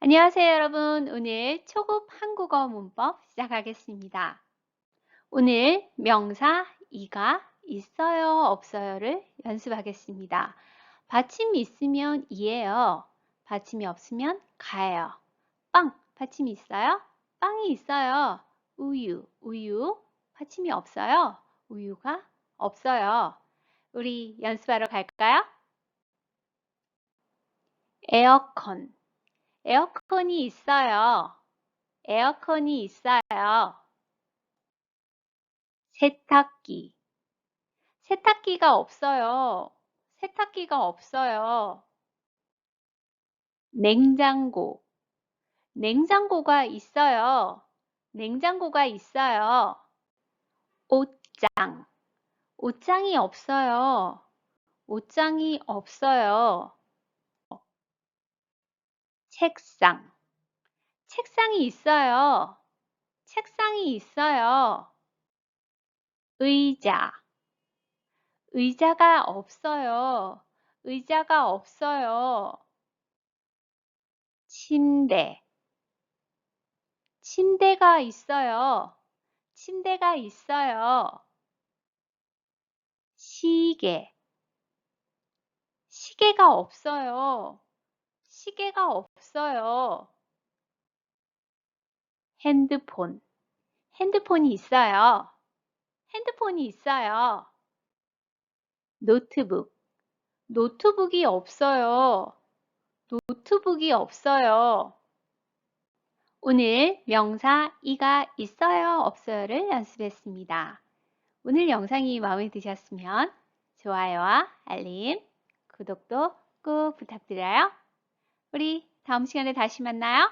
안녕하세요, 여러분. 오늘 초급 한국어 문법 시작하겠습니다. 오늘 명사 이가 있어요, 없어요를 연습하겠습니다. 받침이 있으면 이에요. 받침이 없으면 가예요. 빵, 받침이 있어요? 빵이 있어요. 우유, 우유. 받침이 없어요. 우유가 없어요. 우리 연습하러 갈까요? 에어컨. 에어컨이 있어요. 에어컨이 있어요. 세탁기. 세탁기가 없어요. 세탁기가 없어요. 냉장고. 냉장고가 있어요. 냉장고가 있어요. 옷장. 옷장이 없어요. 옷장이 없어요. 책상. 책상이 있어요. 책상이 있어요. 의자. 의자가 없어요. 의자가 없어요. 침대. 침대가 있어요. 침대가 있어요. 시계. 시계가 없어요. 시계가 없어요. 핸드폰. 핸드폰이 있어요. 핸드폰이 있어요. 노트북. 노트북이 없어요. 노트북이 없어요. 오늘 명사 이가 있어요, 없어요를 연습했습니다. 오늘 영상이 마음에 드셨으면 좋아요와 알림, 구독도 꼭 부탁드려요. 우리 다음 시간에 다시 만나요.